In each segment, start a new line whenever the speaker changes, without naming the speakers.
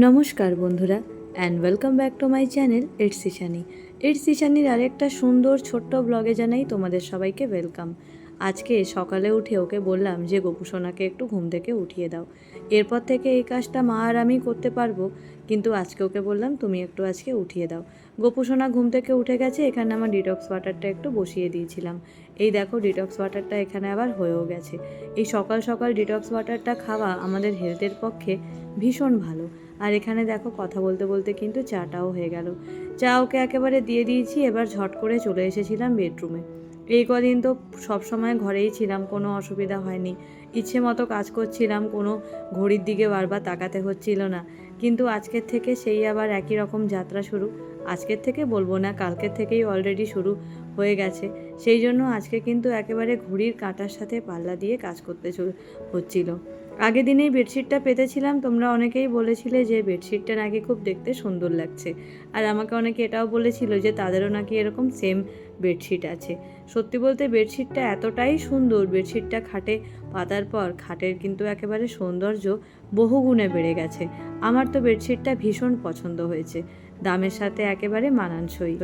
নমস্কার বন্ধুরা and welcome back to my channel it's Ishani it's ইশানির আরেকটা সুন্দর ছোট্ট ব্লগে জানাই তোমাদের সবাইকে ওয়েলকাম আজকে সকালে উঠে ওকে বললাম যে গোপুসোনাকে একটু ঘুম থেকে উঠিয়ে দাও। এরপর থেকে এই কাজটা মা আর আমি করতে পারব। কিন্তু আজকে ওকে বললাম, তুমি একটু আজকে উঠিয়ে দাও। গোপুসোনা ঘুম থেকে উঠে গেছে, এখানে আমার ডিটক্স ওয়াটারটা একটু বসিয়ে দিয়েছিলাম। এই দেখো ডিটক্স ওয়াটারটা এখানে আবার হয়েও গেছে। এই সকাল সকাল ডিটক্স ওয়াটারটা খাওয়া আমাদের হেলথের পক্ষে ভীষণ ভালো। আর এখানে দেখো কথা বলতে বলতে কিন্তু চাটাও হয়ে গেল। চা ওকে একেবারে দিয়ে দিয়েছি, এবার ঝট করে চলে এসেছিলাম বেডরুমে। এই কদিন তো সব সময় ঘরেই ছিলাম, কোনো অসুবিধা হয়নি। ইচ্ছে মতো কাজ করছিলাম, কোনো ঘড়ির দিকে বারবার তাকাতে হচ্ছিল না। কিন্তু আজকের থেকে সেই আবার একই রকম যাত্রা শুরু। আজকের থেকে বলব না, কালকের থেকেই অলরেডি শুরু হয়ে গেছে। সেই জন্য আজকে কিন্তু একেবারে ঘড়ির কাঁটার সাথে পাল্লা দিয়ে কাজ করতে হচ্ছিল। আগের দিনেই বেডশিটটা পেতেছিলাম, তোমরা অনেকেই বলেছিলে যে বেডশিটটা নাকি খুব দেখতে সুন্দর লাগছে। আর আমাকে অনেকে এটাও বলেছিল যে তাদেরও নাকি এরকম সেম বেডশিট আছে। সত্যি বলতে বেডশিটটা এতটাই সুন্দর, বেডশিটটা খাটে পাতার পর, খাটের কিন্তু একেবারে সৌন্দর্য বহুগুণে বেড়ে গেছে। আমার তো বেডশিটটা ভীষণ পছন্দ হয়েছে। দামের সাথে একেবারে মানানসই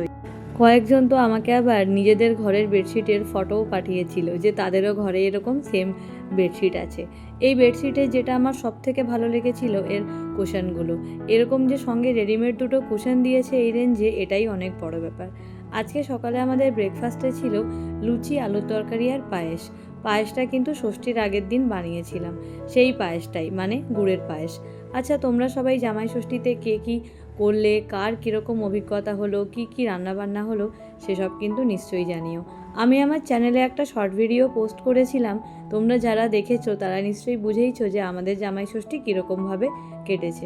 কয়েকজন তো আমাকে আবার নিজেদের ঘরের বেডশিটের ফটোও পাঠিয়েছিল যে তাদেরও ঘরে এরকম সেম বেডশিট আছে। এই বেডশিটে যেটা আমার সব থেকে ভালো লেগেছিল এর কুশনগুলো এরকম যে সঙ্গে রেডিমেড দুটো কুশন দিয়েছে এই রেঞ্জে এটাই অনেক বড় ব্যাপার। আজকে সকালে আমাদের ব্রেকফাস্টে ছিল লুচি, আলুর তরকারি আর পায়েস। পায়েসটা কিন্তু ষষ্ঠীর আগের দিন বানিয়েছিলাম। সেই পায়েসটাই মানে গুড়ের পায়েস। আচ্ছা তোমরা সবাই জামাই ষষ্ঠীতে কে কী করলে কার কীরকম অভিজ্ঞতা হলো, কি কি রান্নাবান্না হলো, সেসব কিন্তু নিশ্চয়ই জানিও। আমি আমার চ্যানেলে একটা শর্ট ভিডিও পোস্ট করেছিলাম, তোমরা যারা দেখেছ তারা নিশ্চয়ই বুঝেইছো যে আমাদের জামাই ষষ্ঠী কীরকমভাবে কেটেছে।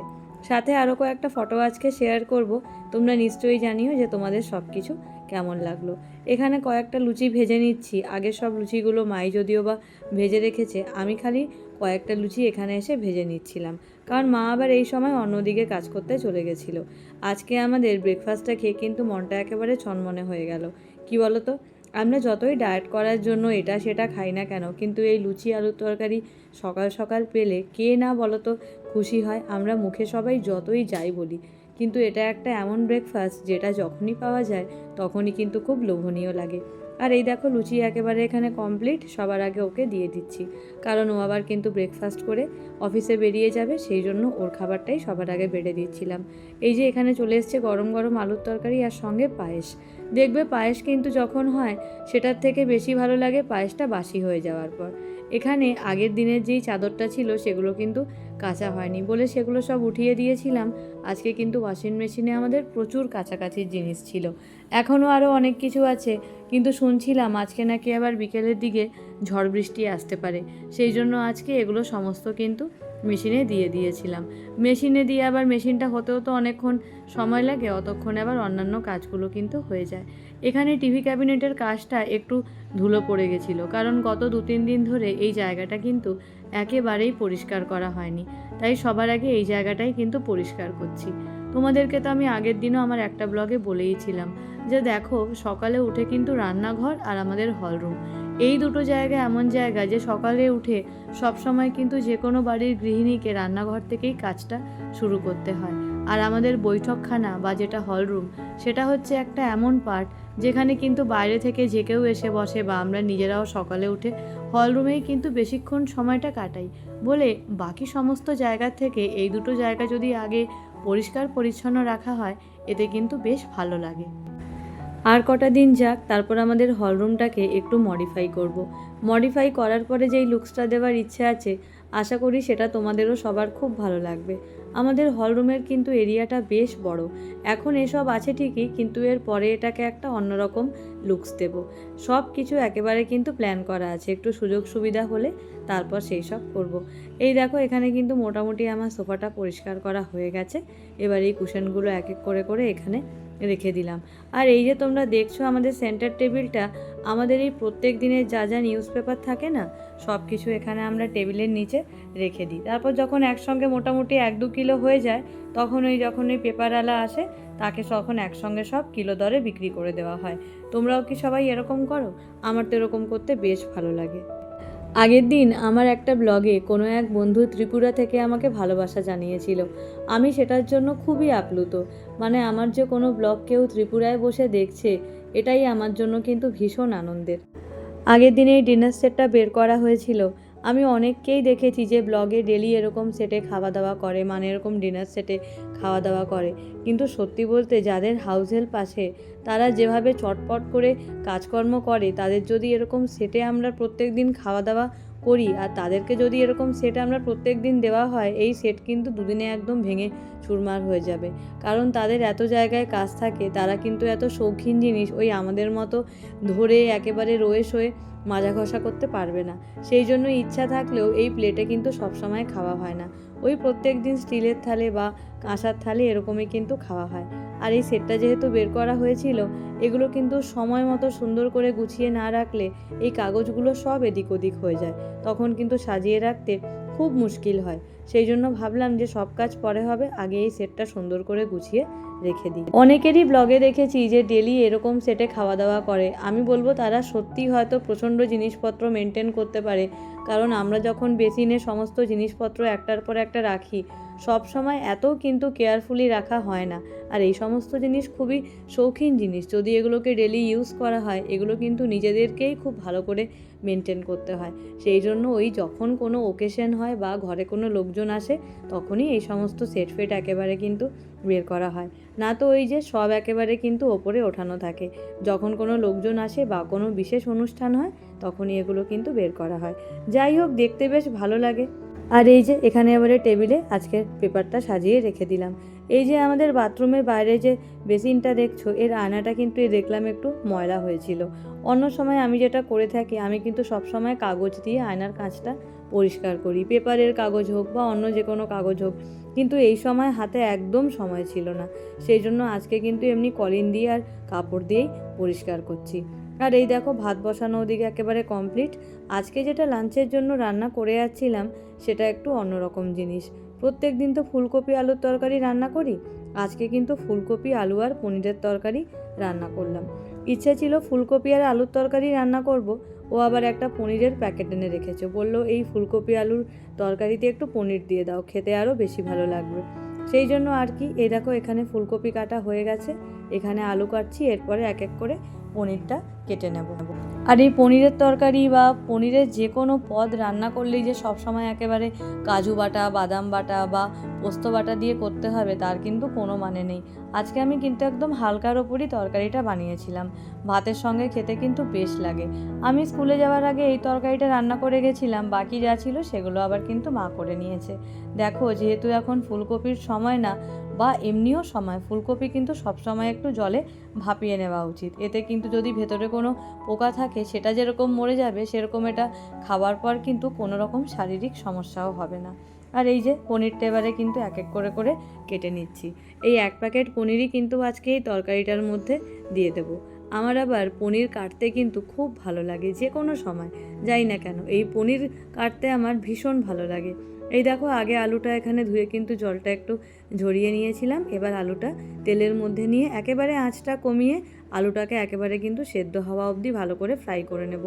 সাথে আরও কয়েকটা ফটো আজকে শেয়ার করব, তোমরা নিশ্চয়ই জানিও যে তোমাদের সব কিছু কেমন লাগল। এখানে কয়েকটা লুচি ভেজে নিচ্ছি আগের সব লুচিগুলো মাই যদিও বা ভেজে রেখেছে, আমি খালি কয়েকটা লুচি এখানে এসে ভেজে নিচ্ছিলাম। কারণ মা আবার এই সময় অন্যদিকে কাজ করতে চলে গেছিল। আজকে আমাদের ব্রেকফাস্টটা খেয়ে কিন্তু মনটা একেবারে ছনমনে হয়ে গেল। কি তো আমরা যতই ডায়েট করার জন্য এটা সেটা খাই না কেন, কিন্তু এই লুচি আলুর তরকারি সকাল সকাল পেলে কে না বলো তো খুশি হয়, আমরা মুখে সবাই যতই যাই বলি। কিন্তু এটা একটা এমন ব্রেকফাস্ট যেটা যখনই পাওয়া যায়, তখনই কিন্তু খুব লোভনীয় লাগে। আর এই দেখো, লুচি একেবারে এখানে কমপ্লিট সবার আগে ওকে দিয়ে দিচ্ছি। কারণ ও আবার কিন্তু ব্রেকফাস্ট করে অফিসে বেরিয়ে যাবে, সেই জন্য ওর খাবারটাই সবার আগে বেড়ে দিচ্ছিলাম। এই যে এখানে চলে এসছে গরম গরম আলুর তরকারি আর সঙ্গে পায়েস। দেখবে পায়েস কিন্তু যখন হয়, সেটার থেকে বেশি ভালো লাগে পায়েসটা বাসি হয়ে যাওয়ার পর। এখানে আগের দিনের যেই চাদরটা ছিল, সেগুলো কিন্তু কাঁচা হয়নি বলে সেগুলো সব উঠিয়ে দিয়েছিলাম। আজকে কিন্তু ওয়াশিং মেশিনে আমাদের প্রচুর কাছাকাছির জিনিস ছিল। এখনও আরও অনেক কিছু আছে। কিন্তু শুনছিলাম আজকে নাকি আবার বিকেলের দিকে ঝড় বৃষ্টি আসতে পারে। সেই জন্য আজকে এগুলো সমস্ত কিন্তু মেশিনে দিয়ে দিয়েছিলাম। মেশিনে দিয়ে আবার মেশিনটা হতেও তো অনেকক্ষণ সময় লাগে, অতক্ষণে আবার অন্যান্য কাজগুলো কিন্তু হয়ে যায়। এখানে টিভি ক্যাবিনেটের কাজটা একটু ধুলো পড়ে গেছিল। কারণ গত দু তিন দিন ধরে এই জায়গাটা কিন্তু একেবারেই পরিষ্কার করা হয়নি। তাই সবার আগে এই জায়গাটাই কিন্তু পরিষ্কার করছি। তোমাদেরকে তো আমি আগের দিনও আমার একটা ব্লগে বলেইছিলাম যে দেখো, সকালে উঠে কিন্তু রান্নাঘর আর আমাদের হলরুম। এই দুটো জায়গা এমন জায়গা যে সকালে উঠে সব সময় কিন্তু যে কোনো বাড়ির গৃহিণীকে রান্নাঘর থেকেই কাজটা শুরু করতে হয়। আর আমাদের বৈঠকখানা বা যেটা হলরুম, সেটা হচ্ছে একটা এমন পার্ট যেখানে কিন্তু বাইরে থেকে যে কেউ এসে বসে বা আমরা নিজেরাও সকালে উঠে হলরুমেই কিন্তু বেশিক্ষণ সময়টা কাটাই। বলে বাকি সমস্ত জায়গা থেকে এই দুটো জায়গা যদি আগে পরিষ্কার পরিচ্ছন্ন রাখা হয়, এতে কিন্তু বেশ ভালো লাগে। আর কটা দিন যাক, তারপর আমাদের হলরুমটাকে একটু মডিফাই করব। মডিফাই করার পরে যেই লুকসটা দেওয়ার ইচ্ছে আছে, আশা করি সেটা তোমাদেরও সবার খুব ভালো লাগবে। আমাদের হলরুমের কিন্তু এরিয়াটা বেশ বড়। এখন এসব আছে ঠিকই, কিন্তু এর পরে এটাকে একটা অন্যরকম লুকস দেব। সব কিছু একেবারে কিন্তু প্ল্যান করা আছে, একটু সুযোগ সুবিধা হলে তারপর সেই সব করব। এই দেখো, এখানে কিন্তু মোটামুটি আমার সোফাটা পরিষ্কার করা হয়ে গেছে। এবার এই কুশনগুলো এক এক করে করে এখানে রেখে দিলাম। আর এই যে তোমরা দেখছ আমাদের সেন্টার টেবিলটা আমাদের এই প্রত্যেক দিনের যা যা নিউজ পেপার থাকে না সব কিছু এখানে আমরা টেবিলের নিচে রেখে দিই। তারপর যখন একসঙ্গে মোটামুটি এক দু কিলো হয়ে যায়, তখন ওই যখন ওই পেপারওয়ালা আসে, তাকে তখন একসঙ্গে সব কিলো দরে বিক্রি করে দেওয়া হয়। তোমরাও কি সবাই এরকম করো? আমার তো এরকম করতে বেশ ভালো লাগে। আগের দিন আমার একটা ব্লগে কোনো এক বন্ধু ত্রিপুরা থেকে আমাকে ভালোবাসা জানিয়েছিল। আমি সেটার জন্য খুবই আপ্লুত। মানে আমার যে কোনো ব্লগ কেউ ত্রিপুরায় বসে দেখছে, এটাই আমার জন্য কিন্তু ভীষণ আনন্দের। আগের দিনে এই ডিনার সেটটা বের করা হয়েছিল। আমি অনেককেই দেখেছি যে ব্লগে ডেলি এরকম সেটে খাওয়া দাওয়া করে মানে এরকম ডিনার সেটে খাওয়া দাওয়া করে। কিন্তু সত্যি বলতে যাদের হাউস হেল্প আছে, তারা যেভাবে চটপট করে কাজকর্ম করে, তাদের যদি এরকম সেটে আমরা প্রত্যেক দিন খাওয়া দাওয়া করি আর তাদেরকে যদি এরকম সেট আমরা প্রত্যেক দিন দেওয়া হয়, এই সেট কিন্তু দুদিনে একদম ভেঙে চুরমার হয়ে যাবে। কারণ তাদের এত জায়গায় কাজ থাকে, তারা কিন্তু এত শৌখিন জিনিস ওই আমাদের মতো ধরে একেবারে রয়ে শোয়ে মাজা ঘষা করতে পারবে না। সেই জন্য ইচ্ছা থাকলেও এই প্লেটে কিন্তু সবসময় খাওয়া হয় না। ওই প্রত্যেক দিন স্টিলের থালে বা কাঁসার থালে এরকমই কিন্তু খাওয়া হয়। আর এই সেটটা যেহেতু বের করা হয়েছিল, এগুলো কিন্তু সময় মতো সুন্দর করে গুছিয়ে না রাখলে এই কাগজগুলো সব এদিক ওদিক হয়ে যায়। তখন কিন্তু সাজিয়ে রাখতে খুব মুশকিল হয়। সেই জন্য ভাবলাম যে সব কাজ পরে হবে, আগে এই সেটটা সুন্দর করে গুছিয়ে রেখে দিই। অনেকেরই ব্লগে দেখেছি যে ডেলি এরকম সেটে খাওয়া দাওয়া করে। আমি বলব তারা সত্যিই হয়তো প্রচণ্ড জিনিসপত্র মেনটেন করতে পারে। কারণ আমরা যখন বেসিনে সমস্ত জিনিসপত্র একটার পর একটা রাখি, সব সময় এত কিন্তু কেয়ারফুলি রাখা হয় না। আর এই সমস্ত জিনিস খুবই শৌখিন জিনিস। যদি এগুলোকে ডেলি ইউজ করা হয়, এগুলো কিন্তু নিজেদেরকেই খুব ভালো করে মেনটেন করতে হয়। সেই জন্য ওই যখন কোনো ওকেশন হয় বা ঘরে কোনো লোকজন আসে, তখনই এই সমস্ত সেট ফেট একেবারে কিন্তু বের করা হয়। না তো ওই যে সব একেবারে কিন্তু ওপরে ওঠানো থাকে। যখন কোনো লোকজন আসে বা কোনো বিশেষ অনুষ্ঠান হয়, তখনই এগুলো কিন্তু বের করা হয়। যাই হোক, দেখতে বেশ ভালো লাগে। আর এই যে এখানে এবারে টেবিলে আজকের পেপারটা সাজিয়ে রেখে দিলাম। এই যে আমাদের বাথরুমের বাইরে যে বেসিনটা দেখছ, এর আয়নাটা কিন্তু দেখলাম একটু ময়লা হয়েছিল। অন্য সময় আমি যেটা করে থাকি, আমি কিন্তু সব সময় কাগজ দিয়ে আয়নার কাঁচটা পরিষ্কার করি। পেপারের কাগজ হোক বা অন্য যে কোনো কাগজ হোক, কিন্তু এই সময় হাতে একদম সময় ছিল না। সেই জন্য আজকে কিন্তু এমনি কলিন দিয়ে আর কাপড় দিয়েই পরিষ্কার করছি। আর এই দেখো, ভাত বসানো ওদিকে একেবারে কমপ্লিট আজকে যেটা লাঞ্চের জন্য রান্না করে যাচ্ছিলাম সেটা একটু অন্যরকম জিনিস। প্রত্যেক দিন তো ফুলকপি, আলুর তরকারি রান্না করি আজকে কিন্তু ফুলকপি, আলু আর পনিরের তরকারি রান্না করলাম। ইচ্ছে ছিল ফুলকপি আর আলুর তরকারি রান্না করব, ও আবার একটা পনিরের প্যাকেট এনে রেখেছে। বলল, এই ফুলকপি, আলুর তরকারিতে একটু পনির দিয়ে দাও, খেতে আরও বেশি ভালো লাগবে। সেই জন্য আর কি, এই দেখো, এখানে ফুলকপি কাটা হয়ে গেছে। এখানে আলু কাটছি, এরপরে এক এক করে পনিরটা কেটে নেব। আর এই পনিরের তরকারি বা পনিরের যে কোনো পদ রান্না করলেই যে সবসময় একেবারে কাজু বাটা, বাদাম বাটা বা পোস্ত বাটা দিয়ে করতে হবে, তার কিন্তু কোনো মানে নেই। আজকে আমি কিন্তু একদম হালকার ওপরই তরকারিটা বানিয়েছিলাম। ভাতের সঙ্গে খেতে কিন্তু বেশ লাগে। আমি স্কুলে যাওয়ার আগে এই তরকারিটা রান্না করে গেছিলাম, বাকি যা ছিল সেগুলো আবার কিন্তু মা করে নিয়েছে। দেখো, যেহেতু এখন ফুলকপির সময় না, বা এমনিও সময়, ফুলকপি কিন্তু সবসময় একটু জলে ভাপিয়ে নেওয়া উচিত। এতে কিন্তু যদি ভেতরে কোনো পোকা থাকে, সেটা যেরকম মরে যাবে, সেরকম এটা খাওয়ার পর কিন্তু কোনো রকম শারীরিক সমস্যাও হবে না। আর এই যে পনিরটা এবারে কিন্তু এক এক করে করে কেটে নিচ্ছি। এই এক প্যাকেট পনিরই কিন্তু আজকে এই তরকারিটার মধ্যে দিয়ে দেবো। আমার আবার পনির কাটতে কিন্তু খুব ভালো লাগে যে কোনো সময়, যাই না কেন, এই পনির কাটতে আমার ভীষণ ভালো লাগে। এই দেখো আগে আলুটা এখানে ধুয়ে কিন্তু জলটা একটু ঝরিয়ে নিয়েছিলাম। এবার আলুটা তেলের মধ্যে নিয়ে একেবারে আঁচটা কমিয়ে আলুটাকে একেবারে কিন্তু সেদ্ধ হওয়া অবধি ভালো করে ফ্রাই করে নেব,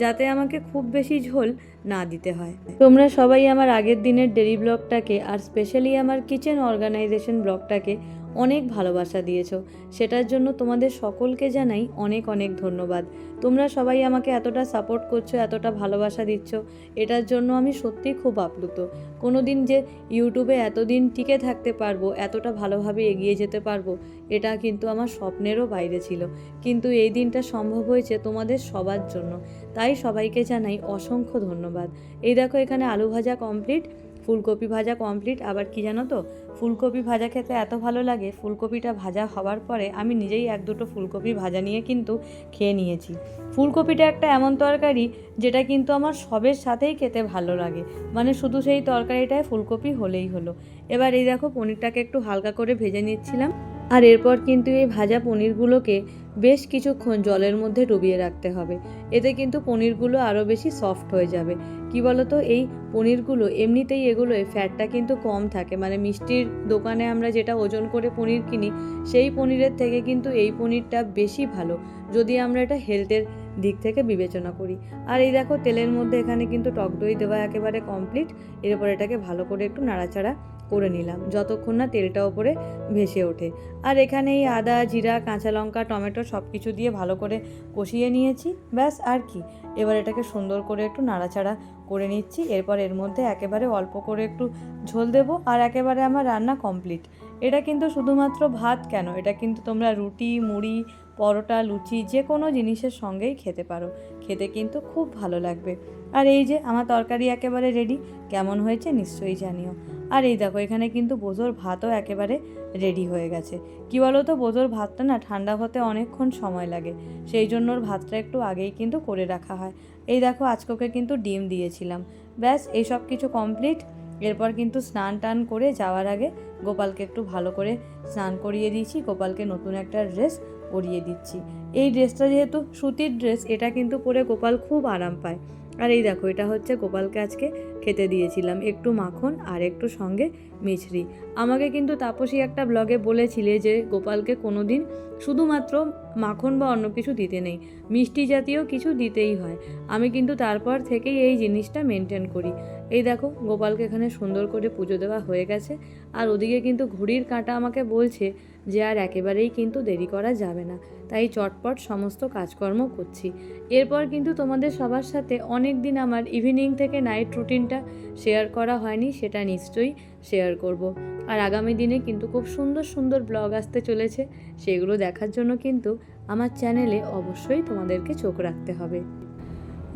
যাতে আমাকে খুব বেশি ঝোল না দিতে হয়। তোমরা সবাই আমার আগের দিনের ডেরি ব্লগটাকে আর স্পেশালি আমার কিচেন অর্গানাইজেশন ব্লগটাকে অনেক ভালোবাসা দিয়েছ। সেটার জন্য তোমাদের সকলকে জানাই অনেক অনেক ধন্যবাদ। তোমরা সবাই আমাকে এতটা সাপোর্ট করছ, এতটা ভালোবাসা দিচ্ছ, এটার জন্য আমি সত্যিই খুব আপ্লুত। কোনো দিন যে ইউটিউবে এতদিন টিকে থাকতে পারব, এতটা ভালোভাবে এগিয়ে যেতে পারব, এটা কিন্তু আমার স্বপ্নেরও বাইরে ছিল। কিন্তু এই দিনটা সম্ভব হয়েছে তোমাদের সবার জন্য। তাই সবাইকে জানাই অসংখ্য ধন্যবাদ। এই দেখো এখানে আলু ভাজা কমপ্লিট ফুলকপি ভাজা কমপ্লিট আবার কি জানো তো? ফুলকপি ভাজা খেতে এত ভালো লাগে, ফুলকপিটা ভাজা হওয়ার পরে আমি নিজেই এক দুটো ফুলকপি ভাজা নিয়ে কিন্তু খেয়ে নিয়েছি। ফুলকপিটা একটা এমন তরকারি যেটা কিন্তু আমার সবের সাথেই খেতে ভালো লাগে। মানে শুধু সেই তরকারিটায় ফুলকপি হলেই হলো। এবার এই দেখো পনিরটাকে একটু হালকা করে ভেজে নিচ্ছিলাম। আর এরপর কিন্তু এই ভাজা পনিরগুলোকে বেশ কিছুক্ষণ জলের মধ্যে ডুবিয়ে রাখতে হবে। এতে কিন্তু পনিরগুলো আরও বেশি সফট হয়ে যাবে। কি বলতো? এই পনিরগুলো, এমনিতেই এগুলোয় ফ্যাটটা কিন্তু কম থাকে। মানে মিষ্টির দোকানে আমরা যেটা ওজন করে পনির কিনি, সেই পনিরের থেকে কিন্তু এই পনিরটা বেশি ভালো, যদি আমরা এটা হেলথের দিক থেকে বিবেচনা করি। আর এই দেখো, তেলের মধ্যে এখানে কিন্তু টক দই দেওয়া একেবারে কমপ্লিট এরপর এটাকে ভালো করে একটু নাড়াচাড়া করে নিলাম, যতক্ষণ না তেলটা ওপরে ভেসে ওঠে। আর এখানে এই আদা, জিরা, কাঁচা লঙ্কা, টমেটো সব কিছু দিয়ে ভালো করে কষিয়ে নিয়েছি, ব্যাস, আর কি। এবার এটাকে সুন্দর করে একটু নাড়াচাড়া করে নিচ্ছি, এরপর এর মধ্যে একেবারে অল্প করে একটু ঝোল দেবো আর একেবারে আমার রান্না কমপ্লিট এটা কিন্তু শুধুমাত্র ভাত কেন? এটা কিন্তু তোমরা রুটি, মুড়ি, পরোটা, লুচি যে কোনো জিনিসের সঙ্গেই খেতে পারো। খেতে কিন্তু খুব ভালো লাগবে। আর এই যে আমার তরকারি একেবারে রেডি কেমন হয়েছে নিশ্চয়ই জানিও। আর এই দেখো, এখানে কিন্তু বোঝোর ভাতও একেবারে রেডি হয়ে গেছে। কি বলো তো বোঝোর ভাতটা না ঠান্ডা হতে অনেকক্ষণ সময় লাগে। সেই জন্য ভাতটা একটু আগেই কিন্তু করে রাখা হয়। এই দেখো, আজকে ওকে কিন্তু ডিম দিয়েছিলাম। ব্যাস এই সব কিছু কমপ্লিট এরপর কিন্তু স্নান টান করে যাওয়ার আগে গোপালকে একটু ভালো করে স্নান করিয়ে দিয়েছি। গোপালকে নতুন একটা ড্রেস পরিয়ে দিচ্ছি। এই ড্রেসটা যেহেতু সুতির ড্রেস এটা কিন্তু পরে গোপাল খুব আরাম পায়। আর এই দেখো, এটা হচ্ছে গোপালকে আজকে খেতে দিয়েছিলাম। একটু মাখন আর একটু সঙ্গে মিছরি। আমাকে কিন্তু তাপসী একটা ব্লগে বলেছিলে যে, গোপালকে কোনো দিন শুধুমাত্র মাখন বা অন্য কিছু দিতে নেই। মিষ্টি জাতীয় কিছু দিতেই হয়। আমি কিন্তু তারপর থেকেই এই জিনিসটা মেনটেন করি। এই দেখো, গোপালকে এখানে সুন্দর করে পুজো দেওয়া হয়ে গেছে। আর ওদিকে কিন্তু ঘুড়ির কাঁটা আমাকে বলছে যে আর একেবারেই কিন্তু দেরি করা যাবে না। তাই চটপট সমস্ত কাজকর্ম করছি। এরপর কিন্তু তোমাদের সবার সাথে অনেক দিন আমার ইভিনিং থেকে নাইট রুটিনটা শেয়ার করা হয়নি, সেটা নিশ্চয়ই শেয়ার করব। আর আগামী দিনে কিন্তু খুব সুন্দর সুন্দর ব্লগ আসতে চলেছে। সেগুলো দেখার জন্য কিন্তু আমার চ্যানেলে অবশ্যই তোমাদেরকে চোখ রাখতে হবে।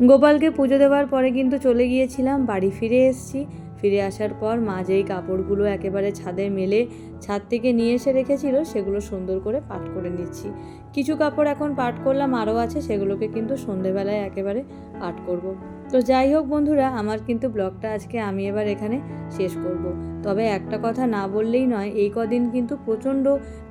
গোপালকে পুজো দেওয়ার পরে কিন্তু চলে গিয়েছিলাম, বাড়ি ফিরে এসেছি। ফিরে আসার পর মা যেই কাপড়গুলো একেবারে ছাদে মেলে ছাদ থেকে নিয়ে এসে রেখেছিল, সেগুলো সুন্দর করে পাট করে নিচ্ছি কিছু কাপড় এখন পাট করলাম আরও আছে, সেগুলোকে কিন্তু সন্ধেবেলায় একেবারে পাট করব। তো যাই হোক বন্ধুরা, আমার কিন্তু ব্লগটা আজকে আমি এবার এখানে শেষ করব। তবে একটা কথা না বললেই নয়, এই কদিন কিন্তু প্রচণ্ড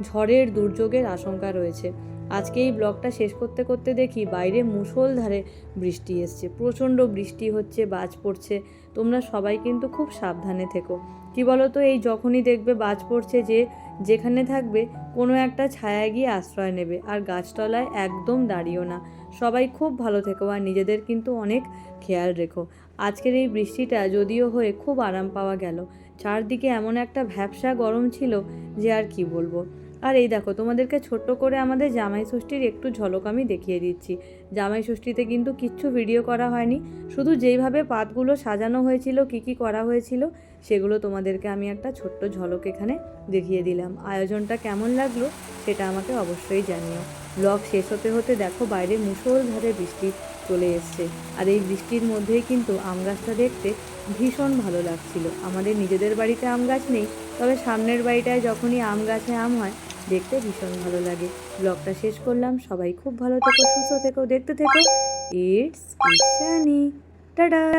ঝড়ের দুর্যোগের আশঙ্কা রয়েছে আজকে এই ব্লগটা শেষ করতে করতে দেখি বাইরে মুষলধারে বৃষ্টি এসছে, প্রচণ্ড বৃষ্টি হচ্ছে, বাজ পড়ছে। তোমরা সবাই কিন্তু খুব সাবধানে থেকো। কি বলো তো এই যখনই দেখবে বাজ পড়ছে যে যেখানে থাকবে, কোনো একটা ছায়া গিয়ে আশ্রয় নেবে আর গাছতলায় একদম দাঁড়িও না। সবাই খুব ভালো থেকো আর নিজেদের কিন্তু অনেক খেয়াল রেখো। আজকের এই বৃষ্টিটা যদিও হয়ে খুব আরাম পাওয়া গেল, চারদিকে এমন একটা ভ্যাবসা গরম ছিল যে আর কি বলব। আর এই দেখো, তোমাদেরকে ছোট্ট করে আমাদের জামাই ষষ্ঠীর একটু ঝলক আমি দেখিয়ে দিচ্ছি। জামাই ষষ্ঠীতে কিন্তু কিচ্ছু ভিডিও করা হয়নি। শুধু যেইভাবে পাতগুলো সাজানো হয়েছিল, কি কি করা হয়েছিল, সেগুলো তোমাদেরকে আমি একটা ছোট্ট ঝলক এখানে দেখিয়ে দিলাম। আয়োজনটা কেমন লাগল সেটা আমাকে অবশ্যই জানিও। ব্লগ শেষ হতে হতে দেখো বাইরে মুষলধারে বৃষ্টি চলে এসছে। আর এই বৃষ্টির মধ্যেই কিন্তু আম গাছটা দেখতে ভীষণ ভালো লাগছিল। আমাদের নিজেদের বাড়িতে আম গাছ নেই, তবে সামনের বাড়িটায় যখনই আম গাছে আম হয় দেখতে ভীষণ ভালো লাগে। ব্লগটা শেষ করলাম। সবাই খুব ভালো থেকো, সুস্থ থেকো, দেখতে থেকো। It's Ishani tata!